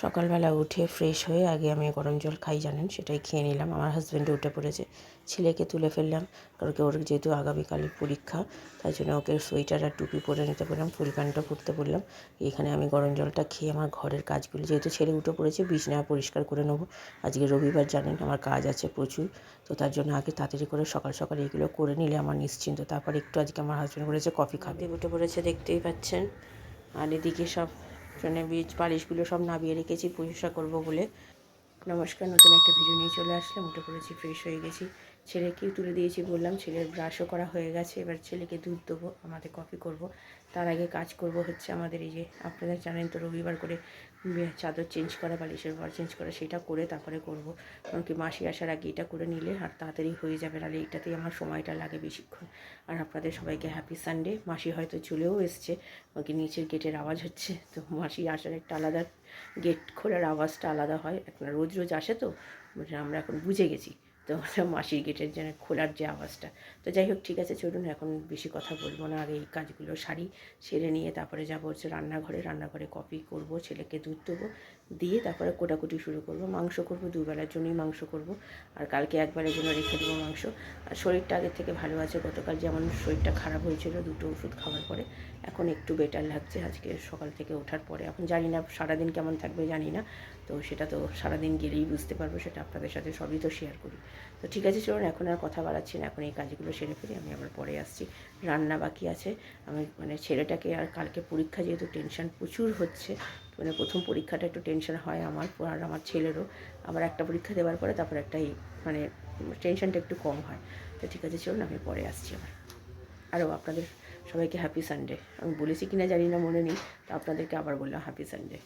সকালবেলা উঠে ফ্রেশ হয়ে আগে আমি গরম জল খাই, জানেন? সেটাই খেয়ে নিলাম। আমার হাজব্যান্ডও উঠে পড়েছে। ছেলেকে তুলে ফেললাম। কারণ ওর যেহেতু আগামীকাল পরীক্ষা, তাই জন্য ওকে সোয়েটার আর টুপি পরে নিতে বললাম ফুল প্যান্টটা পরতে বললাম। এখানে আমি গরম জলটা খেয়ে আমার ঘরের কাজগুলো, যেহেতু ছেলে উঠে পড়েছে, বিছনা পরিষ্কার করে নেব। আজকে রবিবার, জানেন? আমার কাজ আছে প্রচুর। তো তার জন্য আগে তাড়াতাড়ি করে সকাল সকাল এগুলো করে নিলে আমার নিশ্চিন্ত। তারপর একটু আজকে আমার হাজব্যান্ড বলেছে, কফি খাবে। উঠে পড়েছে দেখতেই পাচ্ছেন। আর এদিকে সব জন্য বীজ পালিশগুলো সব নামিয়ে রেখেছি পরিষ্কার করব বলে। নমস্কার, নতুন একটা ভিডিও নিয়ে চলে আসলাম। উঠে করেছি ফ্রেশ হয়ে গেছি। ছেলেকেও তুলে দিয়েছি বললাম, ছেলের ব্রাশও করা হয়ে গেছে। এবার ছেলেকে দুধ দেবো, আমাদের কফি করব। তার আগে কাজ করব হচ্ছে আমাদের এই যে আপনারা জানেন তো রবিবার করে চাদর চেঞ্জ করা বালিশের ঘর চেঞ্জ করা সেটা করে তারপরে করব। কারণ কি মাসি আসার আগে এটা করে নিলে আর তাড়াতাড়ি হয়ে যাবে, নাহলে এটাতেই আমার সময়টা লাগে বেশিক্ষণ। আর আপনাদের সবাইকে হ্যাপি সানডে মাসি হয়তো চলেও এসছে ওকে নিচের গেটের আওয়াজ হচ্ছে, তো মাসি আসার একটা আলাদা গেট খোলার আওয়াজটা আলাদা হয়। এখন রোজ রোজ আসে তো, আমরা এখন বুঝে গেছি। তো মাসির গেটের যেন খোলার যে আওয়াজটা। তো যাই হোক, ঠিক আছে, চলুন, এখন বেশি কথা বলব না। আগে এই কাজগুলো সারি, সেরে নিয়ে তারপরে যাব হচ্ছে রান্নাঘরে। রান্নাঘরে কপি করব, ছেলেকে দুধ দেবো। দিয়ে তারপরে কোটাকুটি শুরু করব। মাংস করব, দুবেলার জন্যই মাংস করব। আর কালকে একবারের জন্য রেখে দেবো মাংস। আর শরীরটা আগের থেকে ভালো আছে। গতকাল যেমন শরীরটা খারাপ হয়েছিল দুটো ওষুধ খাওয়ার পরে, এখন একটু বেটার লাগছে আজকে সকাল থেকে ওঠার পরে। এখন জানি না সারাদিন কেমন থাকবে, জানি না। তো সেটা তো সারাদিন গেলেই বুঝতে পারব, সেটা আপনাদের সাথে সবই তো শেয়ার করি। তো ঠিক আছে, চলুন এখন আর কথা বাড়াচ্ছি না। এখন এই কাজগুলো সেরে ফেলে, আমি আবার পরে আসছি। রান্না বাকি আছে। আমি মানে ছেলেটাকে আর কালকে পরীক্ষা যেহেতু টেনশন প্রচুর হচ্ছে মানে প্রথম পরীক্ষাটা একটু টেনশন হয় আমার, আর আমার ছেলেরও। আবার একটা পরীক্ষা দেওয়ার পরে তারপর একটা এই মানে টেনশনটা একটু কম হয়। তো ঠিক আছে, চলুন আমি পরে আসছি আবার। আরও আপনাদের সবাইকে হ্যাপি সানডে আমি বলেছি কিনা জানি না, মনে নেই। তো আপনাদেরকে আবার বললাম হ্যাপি সানডে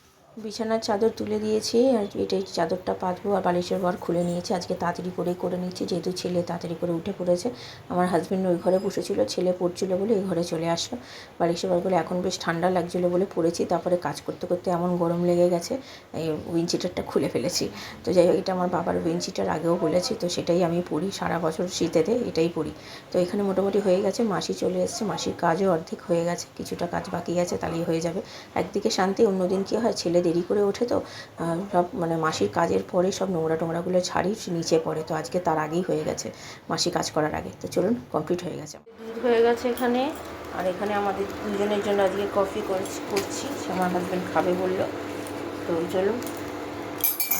বিছানার চাদর তুলে দিয়েছি, আর এটাই চাদরটা পাতবো আর বালিশের ঘর খুলে নিয়েছি। আজকে তাড়াতাড়ি করেই করে নিচ্ছি, যেহেতু ছেলে তাড়াতাড়ি করে উঠে পড়েছে। আমার হাজব্যান্ড ওই ঘরে বসেছিল, ছেলে পড়ছিল বলে এই ঘরে চলে আসলো। বালিশের ঘরগুলো এখন বেশ ঠান্ডা লাগছিল বলে পড়েছি, তারপরে কাজ করতে করতে এমন গরম লেগে গেছে, এই উইনচিটারটা খুলে ফেলেছি। তো যাই হোক, এটা আমার বাবার উইনচিটার আগেও বলেছি, তো সেটাই আমি পড়ি সারা বছর শীতেতে, এটাই পড়ি। তো এখানে মোটামুটি হয়ে গেছে, মাসি চলে এসছে, মাসির কাজও অর্ধেক হয়ে গেছে, কিছুটা কাজ বাকি আছে, তাহলেই হয়ে যাবে। একদিকে শান্তি, অন্যদিন কী হয় ছেলে দেরি করে ওঠে তো সব মানে মাসির কাজের পরে সব নোংরা টোংরাগুলো ছাড়ি নিচে পড়ে, তো আজকে তার আগেই হয়ে গেছে মাসি কাজ করার আগে। তো চলুন কমপ্লিট হয়ে গেছে। দুধ হয়ে গেছে এখানে, আর এখানে আমাদের দুজনের জন্য আজকে কফি করছি করছি আমার হাজব্যান্ড খাবে বলল। তো চলুন,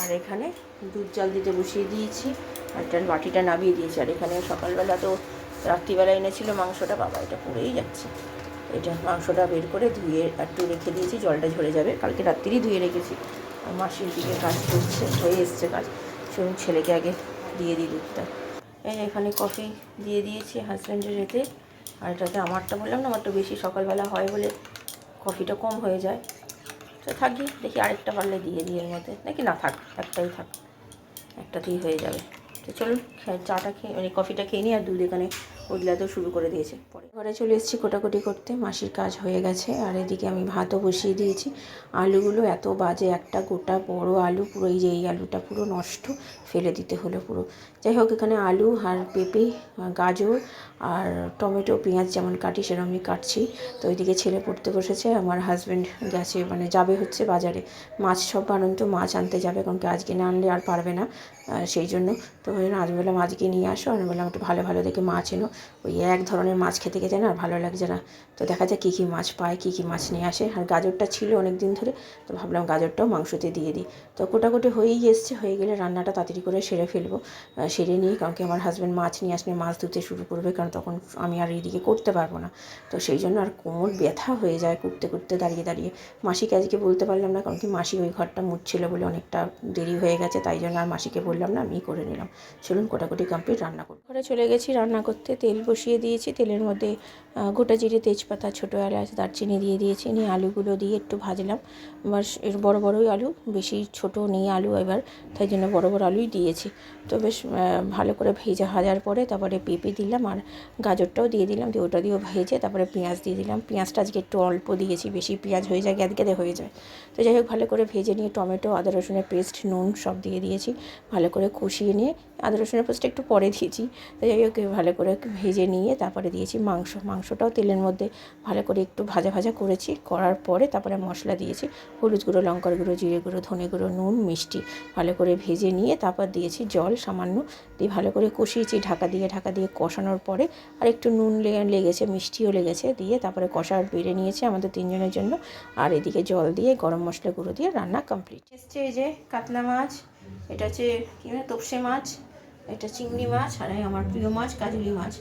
আর এখানে দুধ জাল দিতে বসিয়ে দিয়েছি, আর বাটিটা নামিয়ে দিয়েছি। আর এখানে সকালবেলা তো রাত্রিবেলা এনেছিল মাংসটা, বাবা, এটা পুড়েই যাচ্ছে। এটা মাংসটা বের করে ধুয়ে একটু রেখে দিয়েছি, জলটা ঝরে যাবে। কালকে রাত্রিরই ধুয়ে রেখেছি। আর মাসির দিকে কাজ করছে, হয়ে এসছে কাজ। শুনুন ছেলেকে আগে দিয়ে দিই দুধটা। এই এখানে কফি দিয়ে দিয়েছি হাজব্যান্ডের এতে আর এটাতে আমারটা বললাম না, আমারটা বেশি সকালবেলা হয় বলে কফিটা কম হয়ে যায়। তো থাকি, দেখি আরেকটা পারলে দিয়ে দিই এর মধ্যে। নাকি না থাক, একটাই থাক। একটাতেই হয়ে যাবে। তো চলুন চাটা খেয়ে মানে কফিটা খেয়ে নিই আর দুধ এখানে উদলাতেও শুরু করে দিয়েছে। পরে ঘরে চলে এসেছি কোটাকুটি করতে, মাসির কাজ হয়ে গেছে, আর এদিকে আমি ভাতও বসিয়ে দিয়েছি। আলুগুলো এত বাজে, একটা গোটা বড় আলু, পুরো এই যে এই আলুটা পুরো নষ্ট, ফেলে দিতে হলো পুরো। যাই হোক এখানে আলু, আর পেঁপে গাজর, আর টমেটো, পেঁয়াজ যেমন কাটি সেরকমই কাটছি। তো ওইদিকে ছেলে পড়তে বসেছে, আমার হাজব্যান্ড গেছে মানে যাবে হচ্ছে বাজারে। মাছ সব বানন্ত মাছ আনতে যাবে, কারণ কি আজকে না আনলে আর পারবে না সেই জন্য। তো আজ বললাম, আজকে নিয়ে আসো। আমি বললাম, একটু ভালো ভালো দেখে মাছ এনো। ওই এক ধরনের মাছ খেতে খেতে না আর ভালো লাগছে না। তো দেখা যাক কী কী মাছ পায়, কী কী মাছ নিয়ে আসে। আর গাজরটা ছিল অনেক দিন ধরে, তো ভাবলাম গাজরটাও মাংসতে দিয়ে দিই। তো কোটাকুটি হয়েই এসছে, হয়ে গেলে রান্নাটা তাড়াতাড়ি করে সেরে ফেলব। সেরে নিয়ে কারণ কি আমার হাজব্যান্ড মাছ নিয়ে আসলে মাছ ধুতে শুরু করবে, কারণ তখন আমি আর এদিকে করতে পারব না। তো সেই জন্য আর কোমর ব্যথা হয়ে যায় করতে করতে, দাঁড়িয়ে দাঁড়িয়ে। মাসিকে আজকে বলতে পারলাম না, কারণ কি মাসি ওই ঘরটা মুছছিল বলে অনেকটা দেরি হয়ে গেছে, তাই জন্য আর মাসিকে বললাম না, আমি করে নিলাম। চলুন কোটাকুটি কমপ্লিট রান্না করব ঘরে চলে গেছি, রান্না করতে তেল বসিয়ে দিয়েছি, তেলের মধ্যে গোটা জিরে তেজপাতা, ছোটো এলাচ, দারচিনি দিয়ে দিয়েছি, নিয়ে আলুগুলো দিয়ে একটু ভাজলাম। এবার এর বড় বড়ই আলু, বেশি ছোট নেই আলু এবার, তাই জন্য বড় বড় আলুই দিয়েছি। তো বেশ ভালো করে ভেজে ভাজার পরে তারপরে পেঁপে দিলাম আর গাজরটাও দিয়ে দিলাম দিয়ে ওটা দিয়েও ভেজে তারপরে পেঁয়াজ দিয়ে দিলাম। পেঁয়াজটা আজকে একটু অল্প দিয়েছি, বেশি পেঁয়াজ হয়ে যায় গ্যাদ গ্যাদে হয়ে যায়। তো যাই হোক, ভালো করে ভেজে নিয়ে টমেটো, আদা রসুনের পেস্ট, নুন সব দিয়ে দিয়েছি। ভালো করে কষিয়ে নিয়ে আদা রসুনের পেস্টটা একটু পরে দিয়েছি। তো যাই হোক, ভালো করে ভেজে নিয়ে তারপরে দিয়েছি মাংস। মাংসটাও তেলের মধ্যে ভালো করে একটু ভাজা ভাজা করেছি। করার পরে তারপরে মশলা দিয়েছি। হলুদ গুঁড়ো, লঙ্কার গুঁড়ো, জিরে গুঁড়ো, ধনে গুঁড়ো, নুন, মিষ্টি ভালো করে ভেজে নিয়ে তারপর দিয়েছি জল, সামান্য দিয়ে ভালো করে কষিয়েছি, ঢাকা দিয়ে ঢাকা দিয়ে কষানোর পরে আর একটু নুন লেগেছে, মিষ্টিও লেগেছে দিয়ে তারপরে কষা বেড়ে নিয়েছে আমাদের তিনজনের জন্য। আর এদিকে জল দিয়ে গরম মশলা গুঁড়ো দিয়ে রান্না কমপ্লিট এসছে এই যে কাতলা মাছ, এটা হচ্ছে কী তোপসে মাছ, এটা চিংড়ি মাছ, আর আমার প্রিয় মাছ কাজুলি মাছ।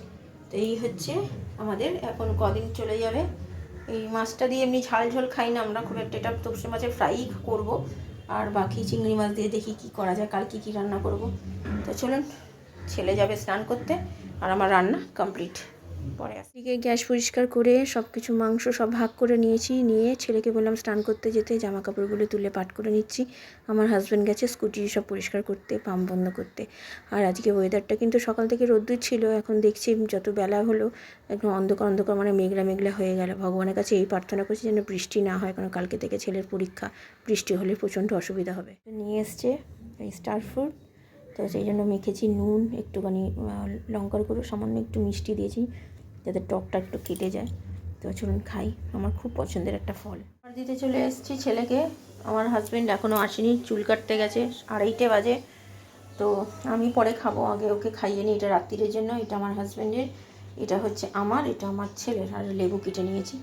তো এই হচ্ছে আমাদের, এখন কদিন চলে যাবে। এই মাছটা দিয়ে এমনি ঝাল ঝোল খাই না আমরা, খুব একটা এটা তোপসে মাছের ফ্রাই করব। আর বাকি চিংড়ি মাছ দিয়ে দেখি কি করা যায়, কাল কী কী রান্না করব। তো চলুন, ছেলে যাবে স্নান করতে আর আমার রান্না কমপ্লিট পরে আসি। গ্যাস পরিষ্কার করে সব কিছু মাংস সব ভাগ করে নিয়েছি, নিয়ে ছেলেকে বললাম স্নান করতে যেতে জামা কাপড়গুলো তুলে পাট করে নিচ্ছি। আমার হাজব্যান্ড গেছে স্কুটি সব পরিষ্কার করতে, পাম্প বন্ধ করতে। আর আজকে ওয়েদারটা কিন্তু সকাল থেকে রোদ্দুর ছিল, এখন দেখছি যত বেলা হলো, একদম অন্ধকার অন্ধকার মানে মেঘলা মেঘলা হয়ে গেল। ভগবানের কাছে এই প্রার্থনা করছি যেন বৃষ্টি না হয়, কারণ কালকে থেকে ছেলের পরীক্ষা, বৃষ্টি হলে প্রচণ্ড অসুবিধা হবে। নিয়ে এসছে এই স্টার ফ্রুট তো সেই জন্য মেখেছি নুন, একটুখানি লঙ্কার গুঁড়ো, সামান্য একটু মিষ্টি দিয়েছি। যাতে টকটা একটু কেটে যায়। তো চলুন খাই, আমার খুব পছন্দের একটা ফল। আর দিতে চলে এসেছি ছেলেকে। আমার হাজব্যান্ড এখনও আসেনি, চুল কাটতে গেছে, আড়াইটে বাজে। তো আমি পরে খাব, আগে ওকে খাইয়ে নিই, এটা রাত্রিরের জন্য, এটা আমার হাজব্যান্ডের এটা হচ্ছে আমার, এটা আমার ছেলের, আর লেবু কেটে নিয়েছি।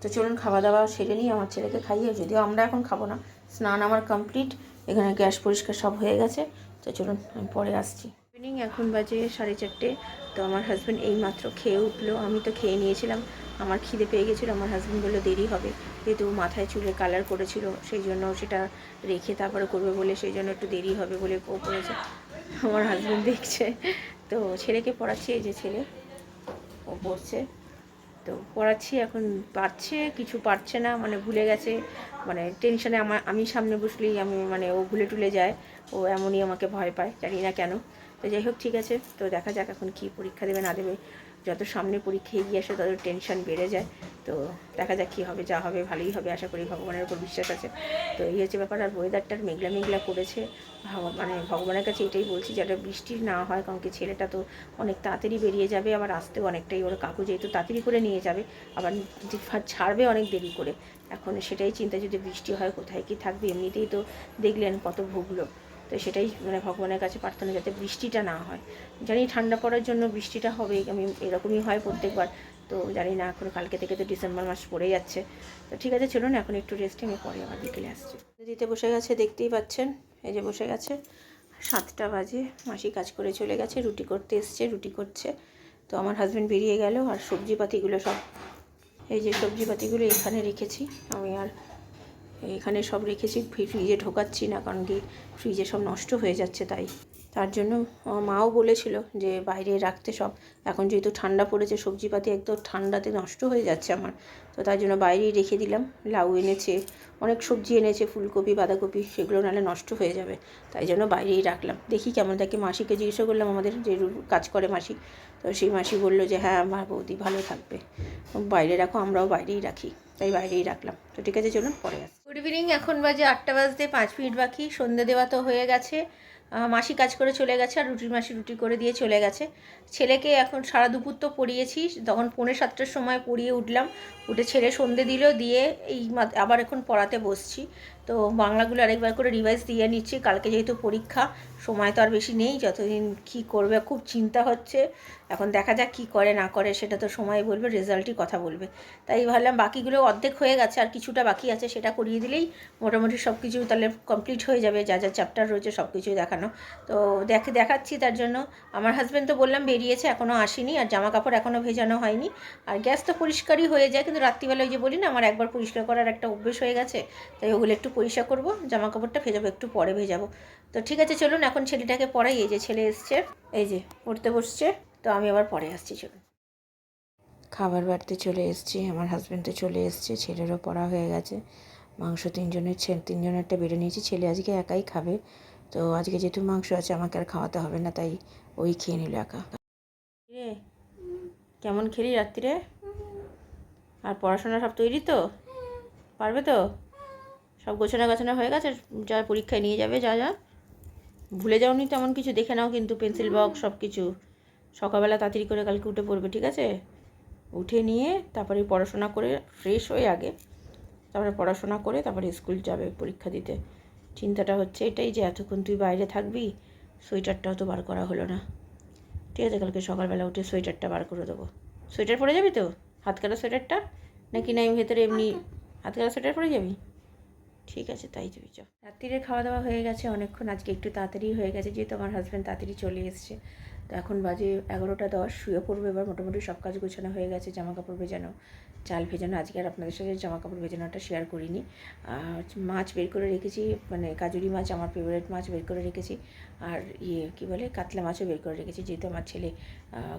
তো চলুন খাওয়া দাওয়া সেরে নিই, আমার ছেলেকে খাইয়ে, যদিও আমরা এখন খাব না। স্নান আমার কমপ্লিট এখানে গ্যাস পরিষ্কার সব হয়ে গেছে। তো চলুন, আমি পরে আসছি। ইভিনিং এখন বাজে সাড়ে চারটে। তো আমার হাজব্যান্ড এই মাত্র খেয়ে উঠল। আমি তো খেয়ে নিয়েছিলাম। আমার খিদে পেয়ে গেছিল। আমার হাজব্যান্ড বলল, দেরি হবে। যেহেতু মাথায় চুলে কালার করেছিল, সেই জন্য সেটা রেখে তারপরে করবে বলে সেই জন্য একটু দেরি হবে বলে ও করেছে আমার হাজব্যান্ড দেখছে। তো ছেলেকে পড়াচ্ছি, এই যে ছেলে। ও পড়ছে। তো পড়াচ্ছি, এখন পারছে, কিছু পারছে না মানে ভুলে গেছে। মানে টেনশনে আমার আমি সামনে বসলেই আমি মানে ও ভুলে টুলে যায়। ও এমনই আমাকে ভয় পায়, জানি না কেন। তো যাই হোক, ঠিক আছে। তো দেখা যাক এখন কি পরীক্ষা দেবে, না দেবে। যত সামনে পরীক্ষা এগিয়ে আসে, তত টেনশন বেড়ে যায়। তো দেখা যাক কী হবে, যা হবে, ভালোই হবে, আশা করি ভগবানের উপর বিশ্বাস আছে। তো এই হচ্ছে ব্যাপার, আর ওয়েদারটার মেঘলা মেঘলা করেছে। মানে ভগবানের কাছে এটাই বলছি যাতে বৃষ্টি না হয়, কারণ কি ছেলেটা তো অনেক তাড়াতাড়ি বেরিয়ে যাবে, আবার আসতেও অনেকটাই ওর কাকু যেহেতু তাড়াতাড়ি করে নিয়ে যাবে, আবার যে- ছাড়বে অনেক দেরি করে। এখন সেটাই চিন্তা, যদি বৃষ্টি হয়, কোথায় কি থাকবে? এমনিতেই তো দেখলেন কত ভুগলো। তো সেটাই মানে ভগবানের কাছে প্রার্থনা যাতে বৃষ্টিটা না হয়। জানি ঠান্ডা পড়ার জন্য বৃষ্টিটা হবে, আমি এরকমই হয় প্রত্যেকবার। তো জানি না, এখন কালকে থেকে তো ডিসেম্বর মাস পড়ে যাচ্ছে। তো ঠিক আছে, চলুন এখন একটু রেস্টে আমি পরে আবার বিকেলে আসছি। দিতে বসে গেছে, দেখতেই পাচ্ছেন, এই যে বসে গেছে। সাতটা বাজে, মাসি কাজ করে চলে গেছে, রুটি করতে এসছে, রুটি করছে। তো আমার হাজব্যান্ড বেরিয়ে গেল, আর সবজিপাতিগুলো সব, এই যে সবজিপাতিগুলো এখানে রেখেছি। আমি আর এখানে সব রেখেছি, ফ্রি- ফ্রিজে ঢোকাচ্ছি না, কারণ কি ফ্রিজে সব নষ্ট হয়ে যাচ্ছে তাই। তার জন্য মাও বলেছিল যে বাইরে রাখতে সব। এখন যেহেতু ঠান্ডা পড়েছে, সবজিপাতি একদম ঠান্ডাতে নষ্ট হয়ে যাচ্ছে আমার। তো তার জন্য বাইরেই রেখে দিলাম, লাউ এনেছে, অনেক সবজি এনেছে, ফুলকপি, বাঁধাকপি, সেগুলো নাহলে নষ্ট হয়ে যাবে। তাই জন্য বাইরেই রাখলাম। দেখি কেমন থাকে মাসিকে জিজ্ঞাসা করলাম, আমাদের যে কাজ করে মাসি, তো সেই মাসি বলল যে হ্যাঁ আমার বৌদি ভালো থাকবে। বাইরে রাখো, আমরাও বাইরেই রাখি। তাই বাইরেই রাখলাম। তো ঠিক আছে, চলুন পরে আসি। গুড ইভিনিং এখন বাজে আটটা বাজতে পাঁচ মিনিট বাকি। সন্ধে দেওয়া তো হয়ে গেছে। মাসি কাজ করে চলে গেছে আর রুটির মাসি রুটি করে দিয়ে চলে গেছে। ছেলেকে এখন সারা দুপুর তো পড়িয়েছি। তখন পৌনে সাতটার সময় পড়িয়ে উঠলাম। উঠে ছেলে সন্ধে দিল, দিয়ে এই আবার এখন পড়াতে বসছি। তো বাংলাগুলো আরেকবার করে রিভাইজ দিয়ে নিচ্ছি। কালকে যেহেতু পরীক্ষা, সময় তো আর বেশি নেই। যতদিন কি করবে, খুব চিন্তা হচ্ছে। এখন দেখা যাক কি করে, না করে, সেটা তো সময় বলবে, রেজাল্টই কথা বলবে। তাই ভাবলাম বাকিগুলো অর্ধেক হয়ে গেছে আর কিছুটা বাকি আছে, সেটা করিয়ে দিলেই মোটামুটি সব কিছু তাহলে কমপ্লিট হয়ে যাবে। যা যা চ্যাপ্টার রয়েছে সব কিছুই দেখানো। তো দেখে, দেখাচ্ছি তার জন্য। আমার হাজব্যান্ড তো বললাম বেরিয়েছে এখনও আসেনি আর জামা কাপড় এখনও ভেজানো হয়নি। আর গ্যাস তো পরিষ্কারই হয়ে যায়, কিন্তু রাত্রিবেলা ওই যে বলি না, আমার একবার পরিষ্কার করার একটা অভ্যেস হয়ে গেছে, তাই ওগুলো একটু পরিষ্কার করব জামা কাপড়টা ভেজাবো, একটু পরে ভেজাবো। তো ঠিক আছে, চলুন এখন ছেলেটাকে পড়াই, এই যে ছেলে এসছে, এই যে পড়তে বসছে। তো আমি আবার পরে আসছি, চলুন। খাবার বাড়তে চলে এসেছি, আমার হাজব্যান্ড তো চলে এসছে, ছেলেরও পড়া হয়ে গেছে। মাংস তিনজনের ছেলে তিনজনেরটা বেড়ে নিয়েছি, ছেলে আজকে একাই খাবে। তো আজকে যেহেতু মাংস আছে, আমাকে আর খাওয়াতে হবে না, তাই ওই খেয়ে নিল একা। রে, কেমন খেলি রাত্রিরে? আর পড়াশোনা সব তৈরি তো? পারবে তো? সব গোছানো গাছানো হয়ে গেছে, যা পরীক্ষায় নিয়ে যাবে, যা যা। ভুলে যাওনি তেমন কিছু, দেখে নাও কিন্তু পেন্সিল বক্স সব কিছু সকালবেলা তাড়াতাড়ি করে কালকে উঠে পড়বে, ঠিক আছে? উঠে নিয়ে তারপরে পড়াশোনা করে ফ্রেশ হয়ে আগে, তারপরে পড়াশোনা করে তারপরে স্কুল যাবে পরীক্ষা দিতে। চিন্তাটা হচ্ছে এটাই যে এতক্ষণ তুই বাইরে থাকবি, সোয়েটারটাও তো বার করা হলো না। ঠিক আছে, কালকে সকালবেলা উঠে সোয়েটারটা বার করে দেবো। সোয়েটার পরে যাবি তো? হাত কাটা সোয়েটারটা? নাকি না ভেতরে এমনি হাত কাটা সোয়েটার পরে যাবি? ঠিক আছে, তাই যাবি, চ। রাত্রিরে খাওয়া দাওয়া হয়ে গেছে, অনেকক্ষণ আজকে একটু তাড়াতাড়ি হয়ে গেছে, যেহেতু আমার হাজব্যান্ড তাড়াতাড়ি চলে এসছে। তো এখন বাজে এগারোটা দশ, শুয়ে পড়ব এবার, মোটামুটি সব কাজ গোছানো হয়ে গেছে জামা কাপড় ভেজানো, চাল ভেজানো, আজকে আর আপনাদের সাথে জামা কাপড় ভেজানোটা শেয়ার করিনি। আর মাছ বের করে রেখেছি মানে কাজুরি মাছ, আমার ফেভারিট মাছ বের করে রেখেছি। আর ইয়ে কী বলে, কাতলা মাছও বের করে রেখেছি, যেহেতু আমার ছেলে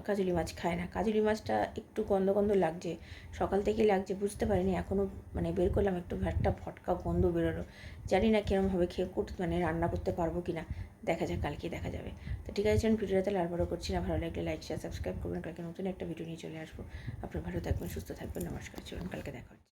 কাজুলি মাছ খায় না। কাজুরি মাছটা একটু গন্ধ গন্ধ লাগছে, সকাল থেকে লাগছে, বুঝতে পারিনি, এখনও মানে বের করলাম, একটু একটা ফটকা গন্ধ বেরোলো। জানি না কীরমভাবে খেয়ে করতে মানে রান্না করতে পারব কি না দেখা যাক, কালকে দেখা যাবে। তো ঠিক আছে আমি ভিডিওটা তাহলে আরবারও করছি না, ভালো লাগলে লাইক শেয়ার সাবস্ক্রাইব করবেন, কালকে নতুন একটা ভিডিও নিয়ে চলে আসব। আপনারা ভালো থাকবেন, সুস্থ থাকবেন, নমস্কার, চলুন কালকে দেখা হচ্ছে।